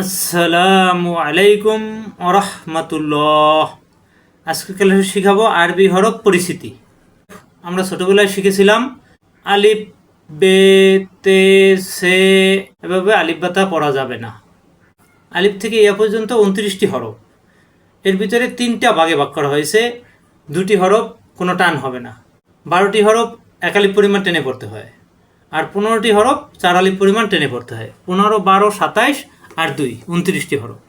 আসসালামু আলাইকুম রহমতুল্লাহ আজকে ক্লাসে শিখাবো আরবি হরফ পরিচিতি। আমরা ছোটবেলায় শিখেছিলাম আলিফ, বে, তে, সে, এভাবে আলিফ বাতা পড়া যাবে না। আলিফ থেকে ইয়া পর্যন্ত উনত্রিশটি হরফ। এর ভিতরে তিনটা ভাগে ভাগ করা হয়েছে। দুটি হরফ কোনো টান হবে না। বারোটি হরফ এক আলিফ পরিমাণ টেনে পড়তে হয়। আর পনেরোটি হরফ চার আলিফ পরিমাণ টেনে পড়তে হয়। পনেরো, বারো, সাতাইশ আর দুই, উনত্রিশটি হরফ।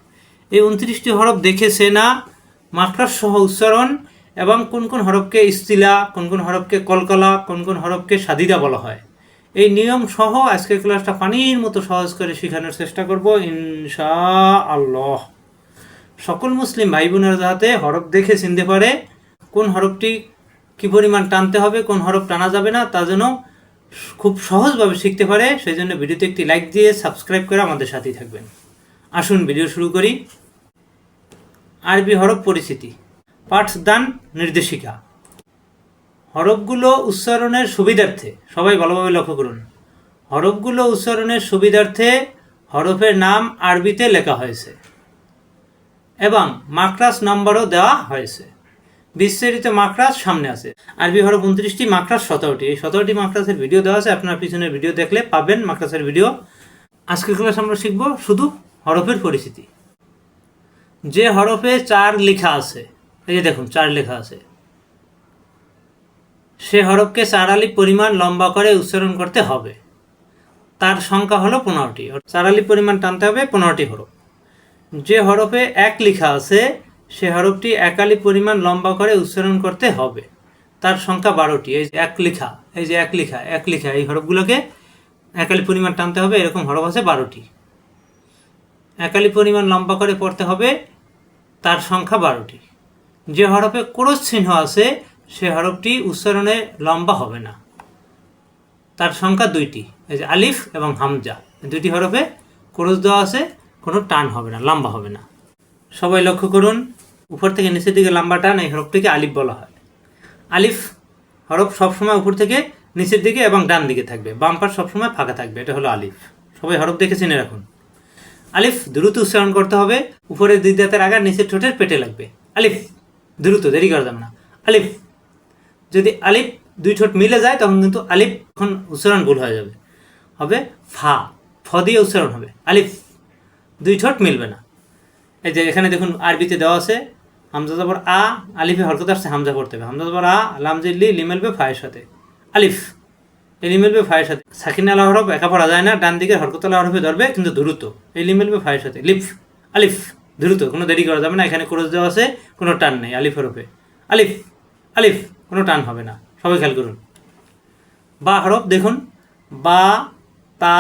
এই উনত্রিশটি হরফ দেখে সে না মাকড়ার সহ উচ্চারণ এবং কোন কোন হরফকে ইস্তিলা, কোন কোন হরফকে কলকলা, কোন কোন হরফকে সাদিদা বলা হয়। এই নিয়ম সহ আজকের ক্লাসটা পানির মতো সহজ করে শেখানোর চেষ্টা করব ইনশা আল্লাহ সকল মুসলিম ভাই বোনেরা যাতে হরফ দেখে চিনতে পারে কোন হরফটি কি পরিমাণ টানতে হবে, কোন হরফ টানা যাবে না, তা যেন খুব সহজভাবে শিখতে পারে, সেই জন্য ভিডিওতে একটি লাইক দিয়ে সাবস্ক্রাইব করে আমাদের সাথেই থাকবেন। আসুন ভিডিও শুরু করি। আরবি হরফ পরিচিতি। পাঠদান নির্দেশিকা। হরফগুলো উচ্চারণের সুবিধার্থে, সবাই ভালোভাবে লক্ষ্য করুন। হরফগুলো উচ্চারণের সুবিধার্থে হরফের নাম আরবিতে লেখা হয়েছে এবং মাকড়াস নাম্বারও দেওয়া হয়েছে। বিস্তারিত মাকড়াস সামনে আছে। আরবি হরফ উনত্রিশটি মাকড়াস সতেরোটি। এই সতেরোটি মাকড়াসের ভিডিও দেওয়া আছে। আপনার পিছনের ভিডিও দেখলে পাবেন মাকড়াসের ভিডিও। আজকের ক্লাস আমরা শিখব শুধু হরফের পরিচিতি। যে হরফে চার লেখা আছে, এই যে দেখুন, চার লেখা আছে। সে হরফকে চার আলিফ পরিমাণ লম্বা করে উচ্চারণ করতে হবে। তার সংখ্যা হলো পনেরোটি। চার আলিফ পরিমাণ টানতে হবে পনেরোটি হরফ। যে হরফে এক লেখা আছে, সে হরফটি একালি পরিমাণ লম্বা করে উচ্চারণ করতে হবে। তার সংখ্যা বারোটি। এই যে এক লেখা, এই যে এক লেখা এক লেখা, এই হরফগুলোকে একালি পরিমাণ টানতে হবে, এরকম হরফ আছে বারোটি। একালি পরিমাণ লম্বা করে পড়তে হবে, তার সংখ্যা বারোটি। যে হরফে ক্রোশ চিহ্ন আছে, সে হরফটি উচ্চারণে লম্বা হবে না। তার সংখ্যা দুইটি, এই যে আলিফ এবং হামজা। দুইটি হরফে ক্রোশ দেওয়া আছে, কোনো টান হবে না, লম্বা হবে না। সবাই লক্ষ্য করুন, উপর থেকে নিচের দিকে লম্বা টান, এই হরফটিকে আলিফ বলা হয়। আলিফ হরফ সবসময় উপর থেকে নিচের দিকে এবং ডান দিকে থাকবে, বাম পাশ সবসময় ফাঁকা থাকবে, এটা হলো আলিফ। সবাই হরফ দেখে চিনে রাখুন। আলিফ, দ্রুত উচ্চারণ করতে হবে। উপরের দুই দাঁতের আগার নিচের ঠোঁটের পেটে লাগবে। আলিফ, দ্রুত, দেরি করা যাবে না। আলিফ, যদি আলিফ দুই ঠোঁট মিলে যায়, তখন কিন্তু আলিফ এখন উচ্চারণ ভুল হয়ে যাবে। হবে ফা, ফ দিয়ে উচ্চারণ হবে। আলিফ, দুই ঠোঁট মিলবে না। এই যে এখানে দেখুন, আরবিতে দেওয়া আছে, হামজা জবর আ, আলিফে হরকত আসছে, হামজা পড়তে হবে। হামজা জবর আ লিমেলবে ফায়ের সাথে। আলিফ এই লিমেলবে ফায়ের সাথে। সাকিন আলা হরফ একা পড়া যায় না, ডান দিকের হরকত আলা হরফে ধরবে, কিন্তু দ্রুত। এই লিমেলবে ফায়ের সাথে। লিফ, আলিফ, দ্রুত, কোনো দেরি করা যাবে না, এখানে ক্রোশ দেওয়া আছে, কোনো টান নেই, আলিফ হরফে। আলিফ আলিফ, কোনো টান হবে না, সবাই খেয়াল করুন। বা হরফ দেখুন, বা, তা,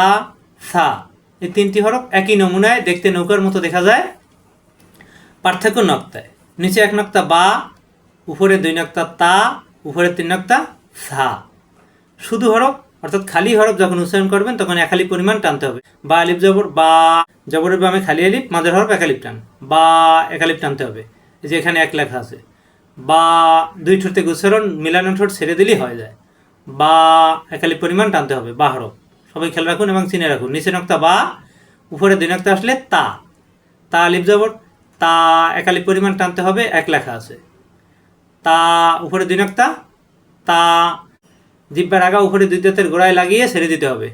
সা, এই তিনটি হরফ একই নমুনায় দেখতে নৌকার মতো দেখা যায়। পার্থক্য নক্তায়। নিচে এক নক্তা বা, উপরে দুই নক্তা তা, উপরে তিন নক্তা সা। শুধু হরফ, অর্থাৎ খালি হরফ যখন উচ্চারণ করবেন, তখন একালি পরিমাণ টানতে হবে। বা আলিফ জবর, বা, জবরের বামে খালি আলিফ, মাঝের হরফ একালিপ টান। বা একালিপ টানতে হবে। এই যে এখানে এক লেখা আছে। বা, দুই ঠোঁট থেকে উচ্চারণ, মিলানো ঠোঁট ছেড়ে দিলেই হয়ে যায়। বা একালি পরিমাণ টানতে হবে, বা হরফ। সবাই খেয়াল রাখুন এবং চিনে রাখুন। নিচে নক্তা বা, উপরে দুই নক্তা আসলে তা। তা আলিফ জবর, তা একালি পরিমাণ টানতে হবে, এক লেখা আছে। তা, উপরে দুই নক্তা, তা জিব্বার আগা উপরে দুই দাঁতের গোড়ায় লাগিয়ে ছেড়ে দিতে হবে।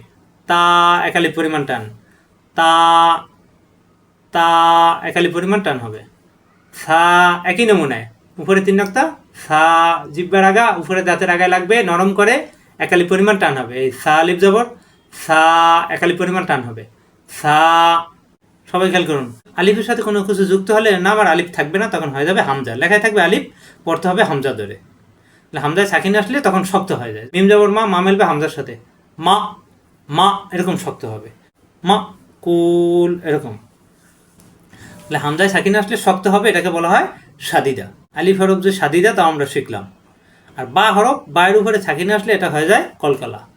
তা একালি পরিমাণ টান। তা তা একালি পরিমাণ টান হবে। সা একই নমুনায়। উপরে তিন নক্তা। সা জিব্বার আগা উপরে দাঁতের আগায় লাগবে, নরম করে একালি পরিমাণ টান হবে। এই সা আলিফ জবর সা একালি পরিমাণ টান হবে। সা সবাই খেয়াল করুন। আলিফের সাথে কোনো কিছু যুক্ত হলে না আমার আলিফ থাকবে না, তখন হয়ে যাবে হামজা। লেখায় থাকবে আলিফ, পড়তে হবে হামজা ধরে। হামজায় সাকিন আসলে তখন শক্ত হয়ে যায়। মিম যাবর মা মা মেলবে হামদার সাথে। মা মা এরকম শক্ত হবে। মা, কুল, এরকম। তাহলে হামদায় সাকিন আসলে শক্ত হবে, এটাকে বলা হয় সাদিদা। আলিফ হরফ যে সাদিদা তা আমরা শিখলাম। আর বা হরফ, বায়ের উপরে সাকিন আসলে এটা হয়ে যায় কলকালা।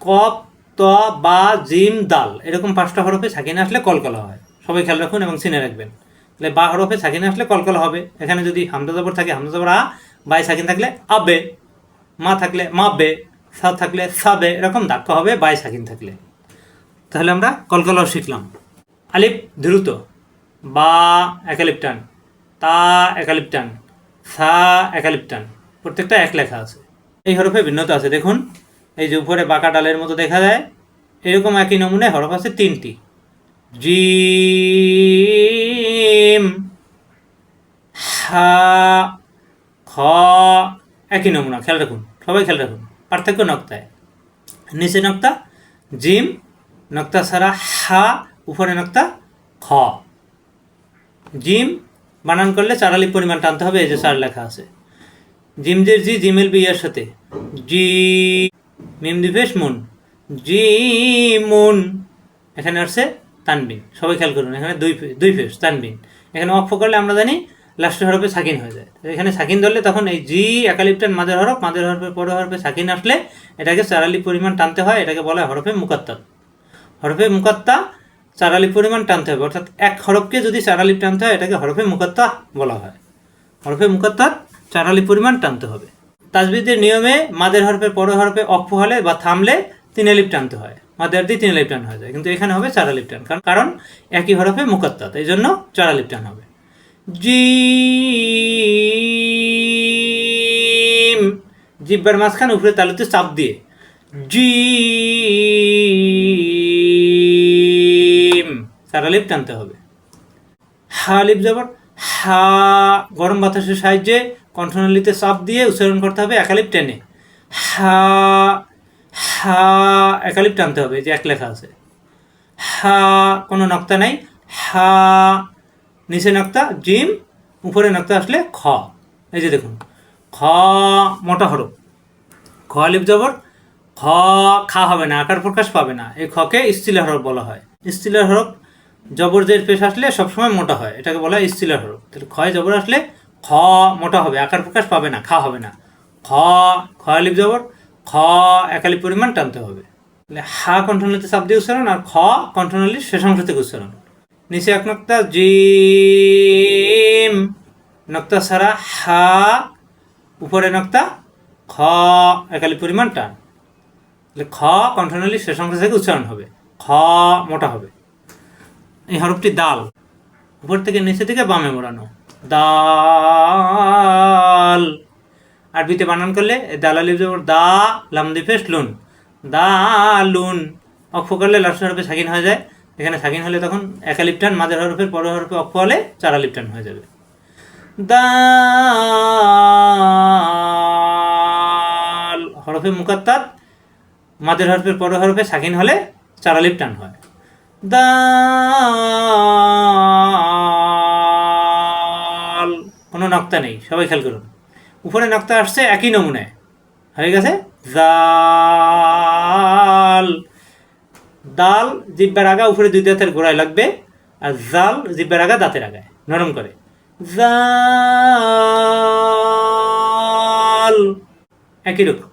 কপ ত, বা, জিম, দাল, এরকম পাঁচটা হরফে সাকিন আসলে কলকালা হয়। সবাই খেয়াল রাখুন এবং চিনে রাখবেন। তাহলে বা হরফে সাকিন আসলে কলকলা হবে। এখানে যদি হামদা জবর থাকে হামদা জবর আ বাই সাকিন থাকলে আবে, মা থাকলে মা বে সা থাকলে সাবে, এরকম ধাক্কা হবে বাই সাকিন থাকলে। তাহলে আমরা কলকলাও শিখলাম। আলিফ, দ্রুত। বা একালিপ টান। তা একালিপ টান। সা একালিপ টান। প্রত্যেকটা এক লেখা আছে। এই হরফে ভিন্নতা আছে। দেখুন, এই যে উপরে বাঁকা ডালের মতো দেখা যায়, এরকম একই নমুনে হরফ আছে তিনটি। জিম, হা একই নমুনা, খেয়াল রাখুন, সবাই খেয়াল রাখুন, পার্থক্য নক্তায়। নিচে নক্তা, জিম, নক্তা ছাড়া হা, উপরে নক্তা খ। জিম, বানান করলে চারালি পরিমাণ টানতে হবে, এই যে চার লেখা আছে। জিম জিমজের জি জিমেল বি এর সাথে। জি, মিম দিবেশ মুন। জি মুন। এখানে আসছে তানবিন। সবাই খেয়াল করুন, এখানে দুই দুই ফেস তানবিন। এখানে অক্ষ করলে আমরা জানি লাস্টের হরফে সাকিন হয়ে যায়। এখানে সাকিন ধরলে তখন এই জি একালিপ্টান মাদের হরফ, মাদের হরফের পরে হরফে সাকিন আসলে এটাকে চারালি পরিমাণ টানতে হয়, এটাকে বলা হয় হরফে মুকাত্তা হরফে মুকাত্তা, চারালি পরিমাণ টানতে হবে। অর্থাৎ এক হরফকে যদি চারালি টানতে হয়, এটাকে হরফে মুকাত্তা বলা হয়। হরফে মুকাত্তা, চারালি পরিমাণ টানতে হবে। তাজবিদের নিয়মে মাদের হরফের পরে হরফে অক্ষ হলে বা থামলে তিন আলিপ টানতে হয়। মাদের দিয়ে তিন আলিপ টান হয়ে যায়। কিন্তু এখানে হবে চার আলিপ টান। কারণ কারণ একই হরফে মুকাত্তাত এই জন্য চার আলিপ টান হবে। জিম। জিব্বার মাঝখানে উপরে তালুতে চাপ দিয়ে। জিম। চার আলিপ টানতে হবে। হা লিপ জবর হা। গরম বাতাসের সাহায্যে কণ্ঠনালীতে চাপ দিয়ে উচ্চারণ করতে হবে একালিপ টেনে। হা। হা। একালিপ টানতে হবে যে এক লেখা আছে। হা। কোনো নক্তা নাই। হা। নিচে নক্তা জিম উপরে নক্তা আসলে খ। এই যে দেখুন, খ মোটা হরফ। খ লিপ জবর, খ খা হবে না, আকার প্রকাশ পাবে না। এই খকে স্টিলের হরফ বলা হয়। স্টিলের হরফ জবর জের পেশ আসলে সবসময় মোটা হয়, এটাকে বলা হয় স্টিলের হরফ। তাহলে ক্ষয় জবর আসলে খ মোটা হবে, আকার প্রকাশ পাবে না, খা হবে না। খ খ লিপ জবর, খ একালি পরিমাণ টানতে হবে। তাহলে হা কণ্ঠনালীতে চাপ দিয়ে উচ্চারণ আর খ কণ্ঠনালীর শেষাংশ থেকে উচ্চারণ। নিচে এক নক্তা, জিম। নক্তা ছাড়া হা। উপরে নক্তা, খ। একালি পরিমাণ টান খ কণ্ঠনালী শেষ অংশ থেকে উচ্চারণ হবে। খ মোটা হবে। এই হরফটি দাল। উপর থেকে নিচে থেকে বামে মোড়ানো। দাল। আরবিতে বানান করলে এ দাল আলিফ জবর দা, লাম দিফেস লুন। দা লুন অক্ষ করলে লাস্ট হরফে সাকিন হয়ে যায়। এখানে সাকিন হলে তখন একালিপটান মাঝের হরফের পরের হরফে অক্ষ হলে চারা আলিপটান হয়ে যাবে। দাল হরফে মুকাত্তাত মাদের হরফের পরের হরফে সাকিন হলে চারা আলিপ টান হয়। দাল, কোনো নক্তা নেই, সবাই খেয়াল করুন। উপরে নক্তা আসছে একই নমুনায়। হয়ে গেছে? জাল দাল জিব্বার আগা উপরে দুই দাঁতের গোড়ায় লাগবে আর জাল জিব্বার আগা দাঁতের আগায়, নরম করে। জাল। একই রকম।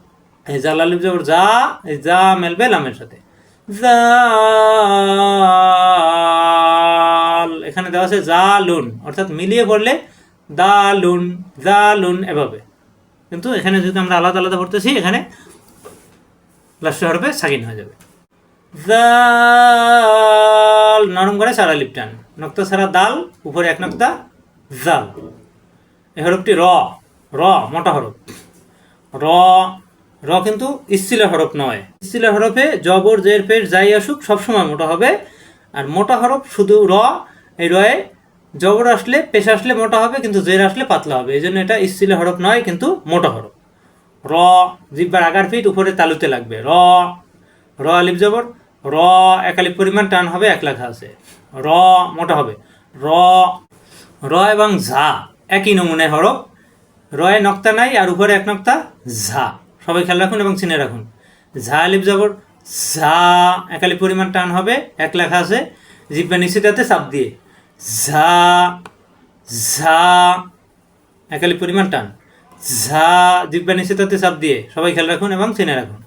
এই জাল আলিফ জবর যা যা মেলবে লামের সাথে। জাল। এখানে দেওয়া আছে জালুন, অর্থাৎ মিলিয়ে পড়লে দালুন, জালুন এভাবে। কিন্তু এখানে যদি আমরা আলাদা আলাদা পড়তেছি, এখানে লাস্ট হরফে সাকিন হয়ে যাবে। জাল, নরম করে সারা লিপটান। নক্তা সারা দাল, উপরে এক নক্তা জাল। এই হরফটি র র, মোটা হরফ। র র কিন্তু ইস্তিলের হরফ নয়। ইস্তিলের হরফে জবর, জের পেশ যাই আসুক, সবসময় মোটা হবে। আর মোটা হরফ শুধু র, এই রয়ে জবর আসলে, পেশ আসলে মোটা হবে, কিন্তু জের আসলে পাতলা হবে। এই জন্য এটা ইস্তিলের হরফ নয়, কিন্তু মোটা হরফ। র, জিব্বার আগার ফিট উপরে তালুতে লাগবে। র র আলিফ জবর, র একালিপ পরিমাণ, টান হবে এক লেখা আছে। র মোটা হবে। র র এবং ঝা, একই নমুনে হরফ। রয়ে নক্তা নাই, আর উপরে এক নক্তা ঝা। সবাই খেয়াল রাখুন এবং চিনে রাখুন। ঝা আলিফ জবর, ঝা একালি পরিমাণ, টান হবে এক লেখা আছে। জিব্বা নিচেটাতে চাপ দিয়ে। ঝা ঝা একালি পরিমাণ, টান। ঝা, জিব্বা নিচেটাতে চাপ দিয়ে। সবাই খেয়াল রাখুন এবং চিনে রাখুন।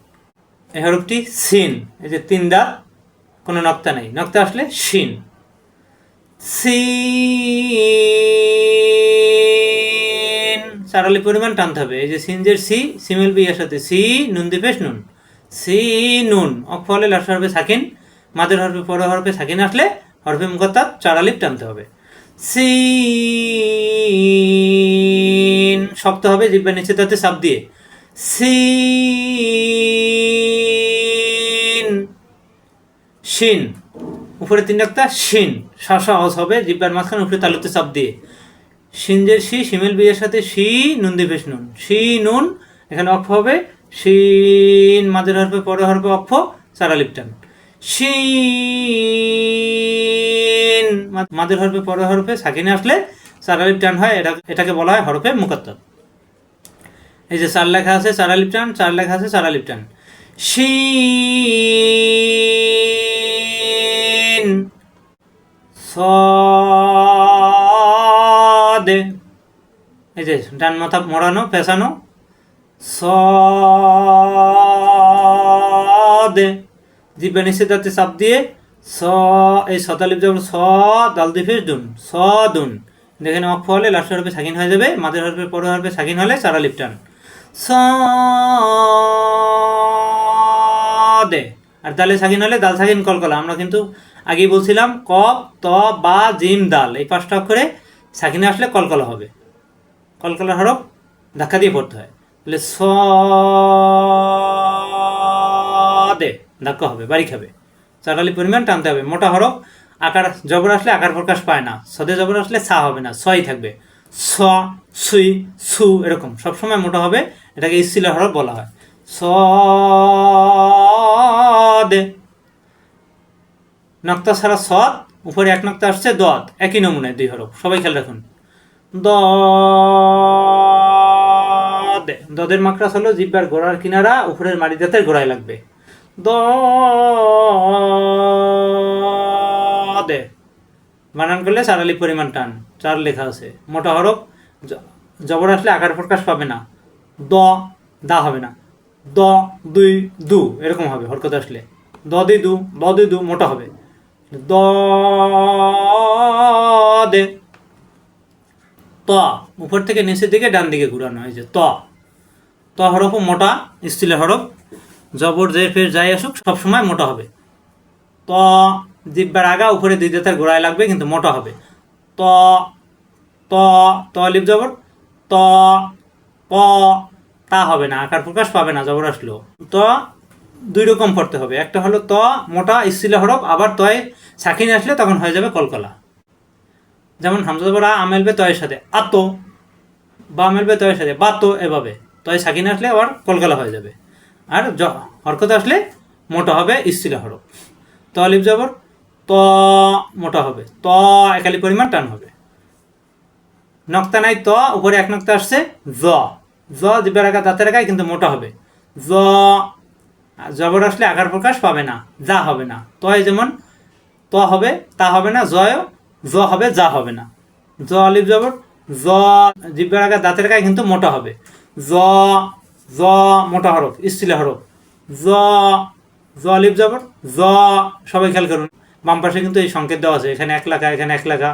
এই হরফটি সিন। এই যে তিন দাঁত কোনো নক্তা নেই। নক্তা আসলে শিন। সিন। সারালি পরিমাণ টানতে হবে। এই যে সিনজের সি সিমেল বি এর সাথে। সি, নুন দিপেশ নুন। সি, নুন। অক্ষ হলে লাস্ট হরফে সাকিন। মাদের হরফে পরে হরফে সাকিন আসলে হরফে মুকত্তার চার আলিফ টানতে হবে। সিন। শক্ত হবে জিব্বার নিচে তাতে চাপ দিয়ে। সিন। শিন। উপরে তিন ডাক্তার শিন। শাসা আওয়াজ হবে জিব্বার মাঝখানে উপরে তালুতে চাপ দিয়ে। সিনজের শি শিমেল বিয়ের সাথে শি, নুন দিবেশ নুন। শি, নুন, এখানে অক্ষ হবে। শিন মাঝের হরফে পরে হরফে অক্ষ, চারা লিপটান শিন মা- মাঝের হরফে পরে হরফে সাকিনে আসলে চারা লিপটান হয়। এটা, এটাকে বলা হয় হরফে মুকাত্তার এই যে চার লেখা আছে, চারা লিপটান চার লেখা আছে, চারা লিপটান শিন সদে। এই যে ডান মাথা মরানো পেছানো সদে। নিচে তাতে চাপ দিয়ে স, এই সতালিপ যাব স দাল দিয়ে ফেস দুন। স দুন দেখেন অক্ষ হলে লাস্ট হরফে সাকিন হয়ে যাবে, মাঝের হরফে পরে হরফে সাকিন হলে চারা লিপটান। স দে আর দালে সাকিন হলে দাল সাকিন কলকলা। আমরা কিন্তু আগেই বলছিলাম ক, ত, বা, জিম, দাল। এই পাঁচটা অক্ষরে সাকিনে আসলে কলকলা হবে। কলকলা হরফ ধাক্কা দিয়ে পড়তে হয়। তাহলে স, দে ধাক্কা হবে বাড়ি খাবে চারালি পরিমাণ টানতে হবে। মোটা হরফ, আকার, জবর আসলে আকার প্রকাশ পায় না। সদে জবর আসলে সা হবে না, সই থাকবে। স, সুই, সু এরকম। সবসময় মোটা হবে, এটাকে ইস্তিলা হরফ বলা হয়। স, দে নক্তা ছাড়া সৎ, উপরে এক নক্তা আসছে দত, একই নমুনায় দুই হরফ। সবাই খেয়াল রাখুন। দদের মাকড়াস হলো জিব্বার গোড়ার কিনারা, উপরের মাড়ি দাঁতের গোড়ায় লাগবে। দ দে বানান করলে চারালি পরিমাণ টান, চার লেখা আছে। মোটা হরফ জবর আসলে আকার প্রকাশ পাবে না। দ, দা হবে না। দ, দুই, দু, এরকম হবে হরকত আসলে। দ, দুই, দু দ দুই, দু, মোটা হবে। দ ত। উপর থেকে নিচের দিকে ডান দিকে ঘুরানো হয়েছে ত। ত হরফ মোটা স্টিলের হরফ। জবর যে ফের, যাই আসুক সবসময় মোটা হবে। ত, জিব্বার আগা, উপরে দুই দাঁতের গোড়ায় লাগবে, কিন্তু মোটা হবে। ত ত ত লিপ জবর। ত প তা হবে না, আকার প্রকাশ পাবে না, জবর আসলেও। ত দুই রকম পড়তে হবে। একটা হলো ত, মোটা স্টিলে হরফ, আবার তয় সাকিন আসলে তখন হয়ে যাবে কলকলা। যেমন হামজা জবর আ আমেলবে তয়ের সাথে, আত, বা আমেলবে তয়ের সাথে বা তো এভাবে। তয় সাকিন আসলে আবার কলকলা হয়ে যাবে। আর জ- হরকত আসলে মোটা হবে স্টিলে হরফ। ত, লিপ জবর, ত, মোটা হবে। ত, একালি পরিমাণ টান হবে। নক্তা নাই, ত, উপরে এক নক্তা আসছে, জ। জ জিব্বার আগা দাঁতের আগায় কিন্তু মোটা হবে। জ জবর আসলে আকার প্রকাশ পাবে না, যা হবে না। তয় যেমন, ত হবে, তা হবে না জয় জ হবে, যা হবে না। জ আলিফ জবর, জ জিব্বার আগা দাঁতের গায়ে কিন্তু মোটা হবে। জ জ মোটা হরফ স্টিলে হরফ। জ জ আলিফ জবর, জ সবাই খেয়াল করুন, বাম পাশে কিন্তু এই সংকেত দেওয়া আছে, এখানে এক লেখা, এখানে এক লেখা।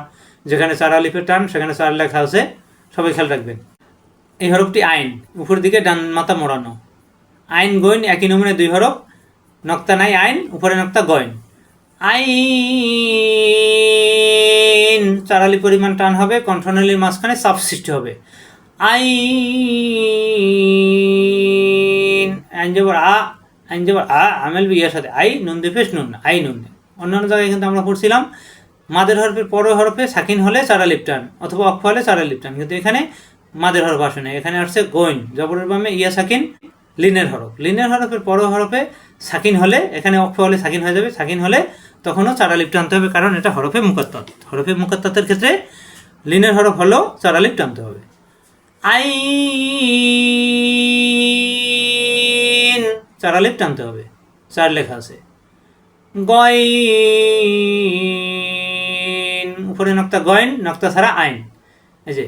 যেখানে চার আলিফের টান, সেখানে চার লেখা আছে, সবাই খেয়াল রাখবেন। এই হরফটি আইন উপরের দিকে ডান মাথা মোড়ানো। আইন গইন, একই নমুনে দুই হরফ, নক্তা নাই আইন, উপরে নক্তা গইন। আইন, চারালি পরিমাণ টান হবে, কণ্ঠনালীর মাঝখানে চাপ সৃষ্টি হবে। আইন আইন যাবার আ, আইন যাবার আ, আমেল বিয়ার সাথে আই, নুন দিফেস নুন, আই নুন অন্যান্য জায়গায় কিন্তু আমরা পড়ছিলাম, মাদের হরফের পরের হরফে সাকিন হলে চারা লিপটান অথবা অক্ষ হলে চারা লিপটান কিন্তু এখানে মাদের হরফ আসে না, এখানে আসছে গোইন, জবরের বামে ইয়া সাকিন। লিনের হরফ। লিনের হরফের পর হরফে সাকিন হলে, এখানে অক্ষ হলে সাকিন হয়ে যাবে। সাকিন হলে তখনও চারা লিপ টানতে হবে, কারণ এটা হরফে মুকাত্তাত হরফে মুকাত্তাতের ক্ষেত্রে লিনের হরফ হলেও চারা লিপ টানতে হবে। আইন চারা লিপ টানতে হবে। চার লেখা আছে। গয়ন উপরে নক্তা গয়ন নক্তা ছাড়া আইন। এই যে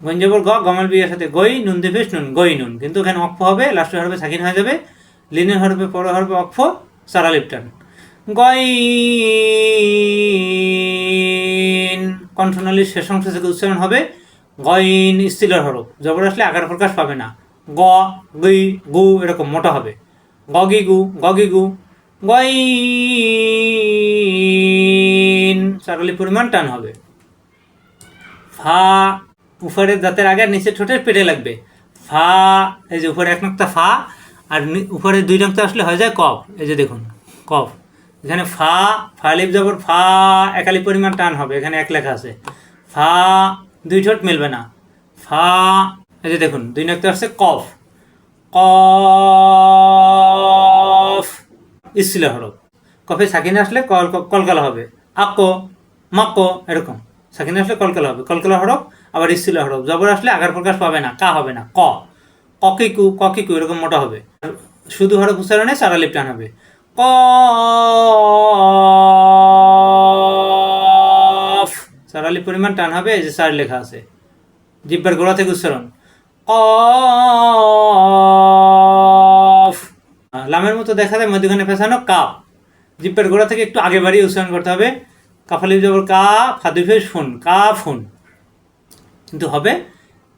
গঞ্জবর গ গমাল বিয়ের সাথে গই, নুন দেফেস নুন, গই নুন। কিন্তু এখানে অক্ষ হবে, লাস্টের হরফে সাকিন হয়ে যাবে, লিনের হরফে পরে হরফে অক্ষ, সারা লিপটান। গইন কণ্ঠনালীর শেষ অংশ থেকে উচ্চারণ হবে গইন স্টিলের হরফ। জবর আসলে আকার প্রকাশ পাবে না। গ, গই, গু, এরকম মোটা হবে। গগি গু গগি গু। গইন সারালি পরিমাণ টান হবে। ফা উপরের দাঁতের আগে আর নিচে ঠোঁটের পেটে লাগবে। ফা, এই যে উপরে এক নক্তা ফা, আর উপরে দুই নক্তা আসলে হয়ে যায় কফ। এই যে দেখুন, কফ। এখানে ফা ফা লিপ যাবর ফা একালি পরিমাণ টান হবে, এখানে এক লেখা আছে। ফা, দুই ঠোঁট মিলবে না। ফা, এই যে দেখুন, দুই নক্তা আসছে কফ। কফ। ইসলে হরফ কফে সাকিনে আসলে কল কলকালা হবে। আকো মাক্কো, এরকম। সাকিনে আসলে কলকালা হবে। কলকালা হরফ আবার ইসলে হরফ জবর আসলে আগার প্রকাশ পাবে না। কা হবে না। ক। ককিকু ককিকু এরকম মোটা হবে। শুধু হরফ উচ্চারণে সারা লিপ টান হবে। কফ সারালি পরিমাণ টান হবে, এই যে সার লেখা আছে। জিব্বার গোড়া থেকে উচ্চারণ কফ লামের মতো দেখা যায়, মধ্যখানে ফেসানো কাপ জিব্বার গোড়া থেকে একটু আগে বাড়িয়ে উচ্চারণ করতে হবে। কাফালি জবর কা ফাদু ফেস ফুন। কা ফুন। কিন্তু হবে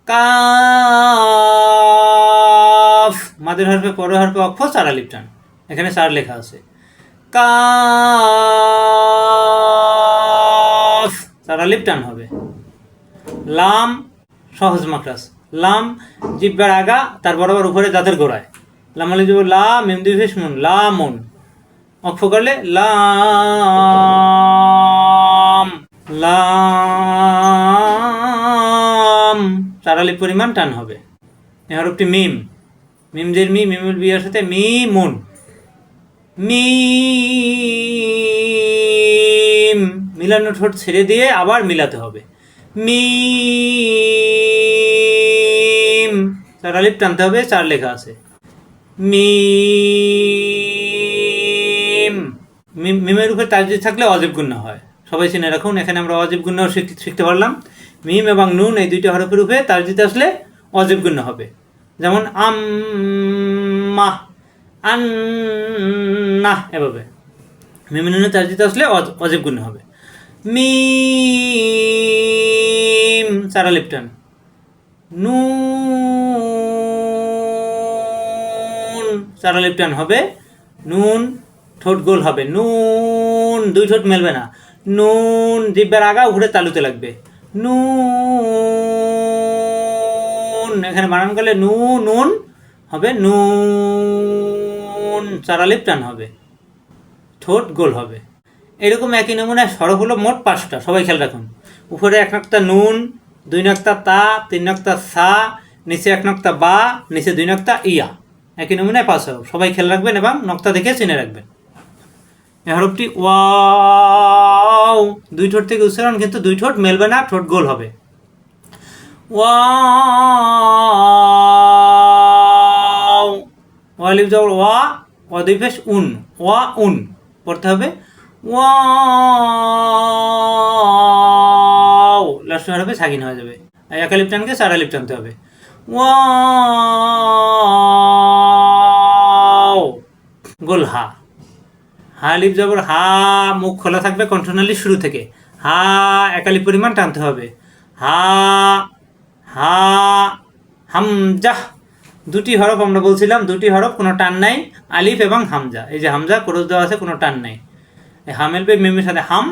কাফ। মাদের হরফে পরের হরফে অক্ষ চারা লিপটান। এখানে চার লেখা আছে। কাফ। চারা লিপটান হবে। লাম, সহজ মাকড়াস লাম, জিব্বার আগা, তার বরাবর উপরে দাঁতের গোড়ায়। লাম আলি যাব লা, মিম দুই মুন লা, মুন। অক্ষ করলে লাম। লাম। চারালি পরিমাণ টান হবে। এ হরফটি মিম মিম। জের মি, মিমুল বিয়ার সাথে মি, মুন। মিম। মিলানো ঠোঁট ছেড়ে দিয়ে আবার মিলাতে হবে। মিম। চার টানতে হবে, চার লেখা আছে। মিম। মিম- মিমের উপরে তাজদিদ থাকলে অজীব গুণ্য হয়। সবাই চিনে রাখুন, এখানে আমরা অজীব গুণ্য শিখ- শিখতে পারলাম। মিম এবং নুন এই দুইটা হরফের উপরে তাজদিদ আসলে অজীব গুণ্য হবে। যেমন আম্মা, আন্না এভাবে। মিম নুনে তাজদিদ আসলে অজ- অজীব গুণ্য হবে। মিম, সারা লিপটন নুন, সারা লিপটান হবে। নুন, ঠোঁট গোল হবে। নুন, দুই ঠোঁট মেলবে না। নুন জিব্বার আগা ঘুরে তালুতে লাগবে। নুন। এখানে বানান করলে নু, নুন হবে নুন। চারা লিপটান হবে। ঠোঁট গোল হবে। এরকম একই নমুনায় সরব হলো মোট পাঁচটা। সবাই খেয়াল রাখুন। উপরে এক নক্তা নুন, দুই নক্তা তা, তিন নক্তা সা, নিচে এক নক্তা বা, নিচে দুই নক্তা ইয়া। একই নমুনায় পাঁচ সবাই খেয়াল রাখবেন এবং নক্তা দেখে চিনে রাখবেন। এই হরফটি ওয়াও, দুই ঠোঁট থেকে উচ্চারণ, কিন্তু দুই ঠোঁট মেলবে না, ঠোঁট গোল হবে। ওয়াও ওয়ালিফ যাওয়ার ওয়া ওয়া দুই পেশ উন, ওয়া উন, পড়তে হবে। ওয়াও লাস্ট হরফে সাকিন হয়ে যাবে। আর একালিপ টানকে চার আলিপ টানতে হবে। ওয়াও, গোল হা লিপ যাবর হা মুখ খোলা থাকবে কণ্ঠনালী শুরু থেকে। হা একালি পরিমাণ টানতে হবে। হা হা হামজা দুটি হরফ আমরা বলছিলাম, দুটি হরফ, কোনো টান নাই। আলিফ এবং হামজা। এই যে হামজা ক্রোজ দেওয়া আছে, কোনো টান নাই। হামেলবে মিমের সাথে হাম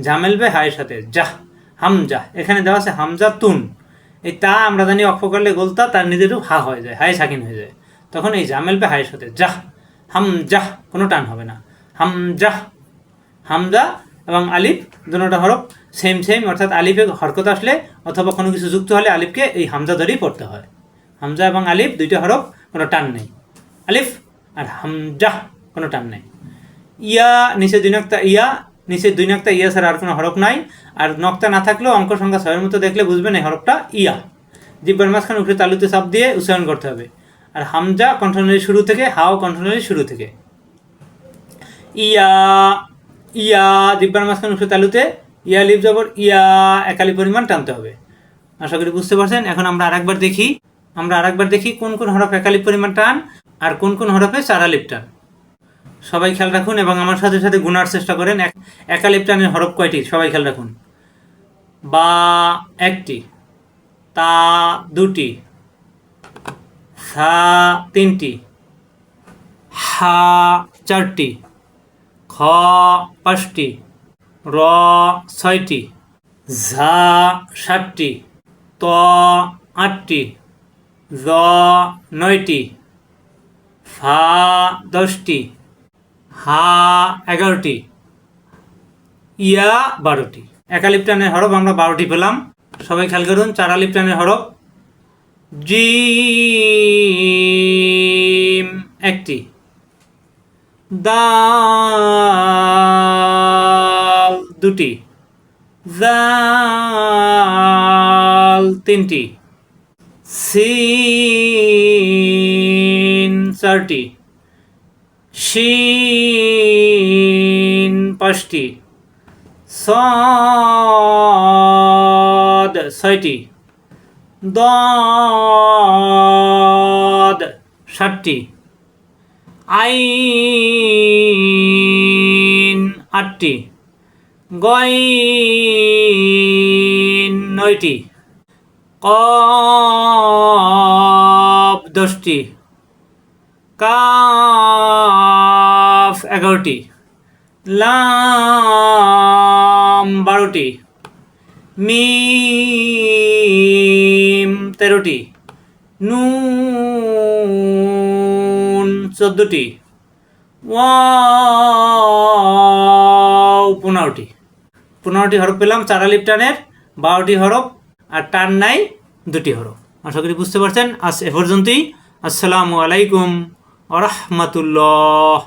ঝামেলবে হায়ের সাথে জাহ হামজা এখানে দেওয়া আছে হামজা তুন। এই তা আমরা জানি অক্ষ করলে গোলতা, তার নিজের নিজেরও হা হয়ে যায় হাই সাকিন হয়ে যায়। তখন এই জামেলবে হায়ের সাথে জাহ, হামজাহ, কোনো টান হবে না। হামজাহ হামজা এবং আলিফ, দুটোটা হরফ সেম সেম অর্থাৎ আলিফে হরকত আসলে অথবা কোনো কিছু যুক্ত হলে আলিফকে এই হামজা ধরেই পড়তে হয়। হামজা এবং আলিফ দুইটা হরফ, কোনো টান নেই। আলিফ আর হামজাহ কোনো টান নেই। ইয়া নিচে দুই নক্তা, ইয়া নিচে দুই নক্তা, ইয়া ছাড়া আর কোনো হরফ নাই। আর নক্তা না থাকলেও অঙ্ক সংখ্যা ছয়ের মতো দেখলে বুঝবেন এই হরফটা ইয়া। জিব্বার মাঝখানে উঠে তালুতে চাপ দিয়ে উচ্চারণ করতে হবে। আর হামজা কণ্ঠনালীর শুরু থেকে, হাও কণ্ঠনালীর শুরু থেকে। ইয়া ইয়া জিব্বার মাঝখানে উঠে তালুতে, ইয়া লিপ যাবর ইয়া, একালি পরিমাণ টানতে হবে। আশা করি বুঝতে পারছেন? এখন আমরা আরেকবার দেখি, আমরা আরেকবার দেখি কোন কোন হরফ একালি পরিমাণ টান আর কোন কোন হরফে চারা লিপ টান। সবাই খেয়াল রাখুন এবং আমার সাথে সাথে গুনার চেষ্টা করেন। এক একালিপ টানের হরফ কয়টি? সবাই খেয়াল রাখুন। বা একটি, তা দুটি, সা তিনটি, হা চারটি। খ পাঁচটি, র ছয়টি, ঝা সাতটি, ত আটটি, জ নয়টি, ফা দশটি, হা এগারোটি। ইয়া বারোটি। একালিপ টানের হরফ আমরা বারোটি পেলাম। সবাই খেয়াল করুন, চার আলিপ টানের হরফ। জিম একটি। দাল দুটি। জাল তিনটি। সিন চারটি। শিন পাঁচটি। সদ ছয়টি। দদ ষাটটি। আইন আটটি। গইন নয়টি। কফ দশটি। কাফ এগারোটি। লাম বারোটি। মিম তেরোটি। নুন চোদ্দটি পনেরোটি। পনেরোটি হরফ পেলাম, চারা লিপ টানের বারোটি হরফ, আর টান নাই, দুটি হরফ। আশা করি বুঝতে পারছেন। আজ এ পর্যন্তই। আসসালামু আলাইকুম আ রহমতুল্লাহ।